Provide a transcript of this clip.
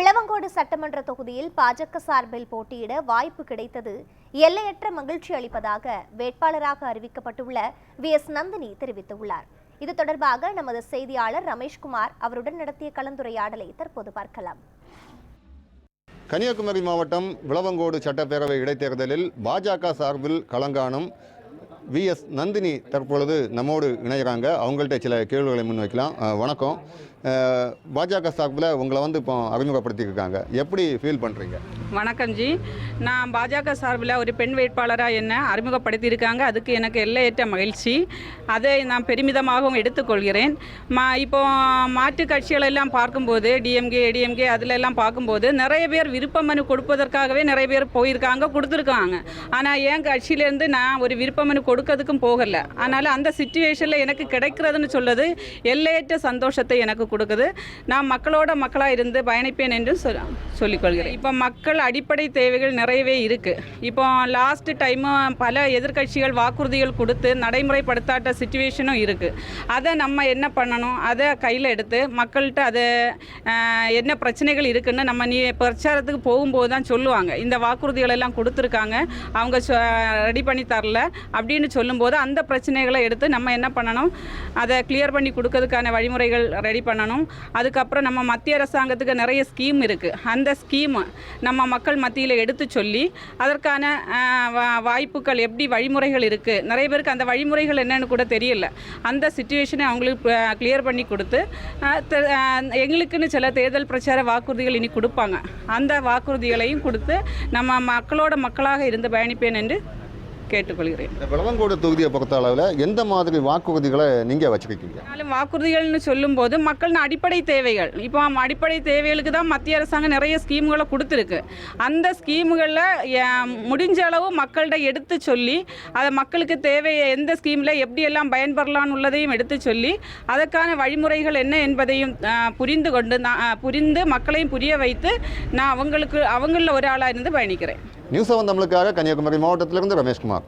விளவங்கோடு சட்டமன்ற தொகுதியில் பாஜக சார்பில் போட்டியிட வாய்ப்பு கிடைத்தது. எல்லையற்ற மகிழ்ச்சி அளிப்பதாக வேட்பாளராக அறிவிக்கப்பட்டுள்ள வி. எஸ். நந்தினி தெரிவித்துள்ளார். இது தொடர்பாக நமது செய்தியாளர் ரமேஷ்குமார் அவருடன் நடத்திய கலந்துரையாடலை தற்போது பார்க்கலாம். கன்னியாகுமரி மாவட்டம் விளவங்கோடு சட்டப்பேரவை இடைத்தேர்தலில் பாஜக சார்பில் களங்காணும் வி. எஸ். நந்தினி தற்பொழுது நம்மோடு இணைகிறாங்க. அவங்கள்ட்ட சில கேள்விகளை முன்வைக்கலாம். வணக்கம். பாஜக சார்பில் உங்களை வந்து இப்போ அறிமுகப்படுத்தியிருக்காங்க. எப்படி ஃபீல் பண்ணுறீங்க வணக்கம் ஜி. நான் பாஜக சார்பில் ஒரு பெண் வேட்பாளராக என்ன அறிமுகப்படுத்தியிருக்காங்க. அதுக்கு எனக்கு எல்லையற்ற மகிழ்ச்சி. அதை நான் பெருமிதமாகவும் எடுத்துக்கொள்கிறேன். மா இப்போ மாற்று கட்சிகள் எல்லாம் பார்க்கும்போது டிஎம்கே ஏடிஎம்கே அதில் எல்லாம் பார்க்கும்போது நிறைய பேர் விருப்ப மனு கொடுப்பதற்காகவே நிறைய பேர் போயிருக்காங்க கொடுத்துருக்காங்க. ஆனால் என் கட்சியிலேருந்து நான் ஒரு விருப்ப மனு கொடுக்கறதுக்கும் போகலை. அதனால் அந்த சுச்சுவேஷனில் எனக்கு கிடைக்கிறதுன்னு சொல்லது எல்லையற்ற சந்தோஷத்தை எனக்கு கொடுக்குது. நான் மக்களோட மக்களாக இருந்து பயணிப்பேன் என்றும் சொல் சொல்லிக்கொள்கிறேன். இப்போ மக்கள் அடிப்படை தேவைகள் நிறையவே இருக்குது இப்போ லாஸ்ட் டைமு பல எதிர்க்கட்சிகள் வாக்குறுதிகள் கொடுத்து நடைமுறைப்படுத்தாட்ட சுச்சுவேஷனும் இருக்குது அதை நம்ம என்ன பண்ணணும்? அதை கையில் எடுத்து மக்கள்கிட்ட அதை என்ன பிரச்சனைகள் இருக்குன்னு நம்ம நீ பிரச்சாரத்துக்கு போகும்போது தான் சொல்லுவாங்க. இந்த வாக்குறுதிகள் எல்லாம் கொடுத்துருக்காங்க. அவங்க ரெடி பண்ணி தரல அப்படின்னு சொல்லும்போது அந்த பிரச்சனைகளை எடுத்து நம்ம என்ன பண்ணணும்? அதை கிளியர் பண்ணி கொடுக்கறதுக்கான வழிமுறைகள் ரெடி பண்ணணும். அதுக்கப்புறம் நம்ம மத்திய அரசாங்கத்துக்கு நிறைய ஸ்கீம் இருக்குது அந்த ஸ்கீமை நம்ம மக்கள் மத்தியில் எடுத்து சொல்லி அதற்கான வா- வாய்ப்புகள் எப்படி வழிமுறைகள் இருக்குது நிறைய பேருக்கு அந்த வழிமுறைகள் என்னென்னு கூட தெரியல. அந்த சுச்சுவேஷனை அவங்களுக்கு கிளியர் பண்ணி கொடுத்து எங்களுக்குன்னு சில தேர்தல் பிரச்சார வாக்குறுதிகள் இனி கொடுப்பாங்க. அந்த வாக்குறுதிகளையும் கொடுத்து நம்ம மக்களோட மக்களாக இருந்து பயணிப்பேன் என்று கேட்டுக்கொள்கிறேன். விளவங்கோடு தொகுதியை பொறுத்த அளவில் எந்த மாதிரி வாக்குறுதிகளை நீங்கள் வச்சுருக்கீங்க வாக்குறுதிகள்னு சொல்லும்போது மக்களின் அடிப்படை தேவைகள். இப்போ அடிப்படை தேவைகளுக்கு தான் மத்திய அரசாங்கம் நிறைய ஸ்கீம்களை கொடுத்துருக்கு. அந்த ஸ்கீமுகளில் முடிஞ்ச அளவு மக்கள்கிட்ட எடுத்து சொல்லி அதை மக்களுக்கு தேவை எந்த ஸ்கீமில் எப்படியெல்லாம் பயன்பெறலாம்னு உள்ளதையும் எடுத்து சொல்லி அதற்கான வழிமுறைகள் என்ன என்பதையும் புரிந்து கொண்டு நான் புரிந்து மக்களையும் புரிய வைத்து நான் அவங்களுக்கு அவங்களில் ஒரு ஆளாக இருந்து பயணிக்கிறேன். நியூஸ் செவன் தமிழுக்காக கன்னியாகுமரி மாவட்டத்திலிருந்து ரமேஷ்குமார்.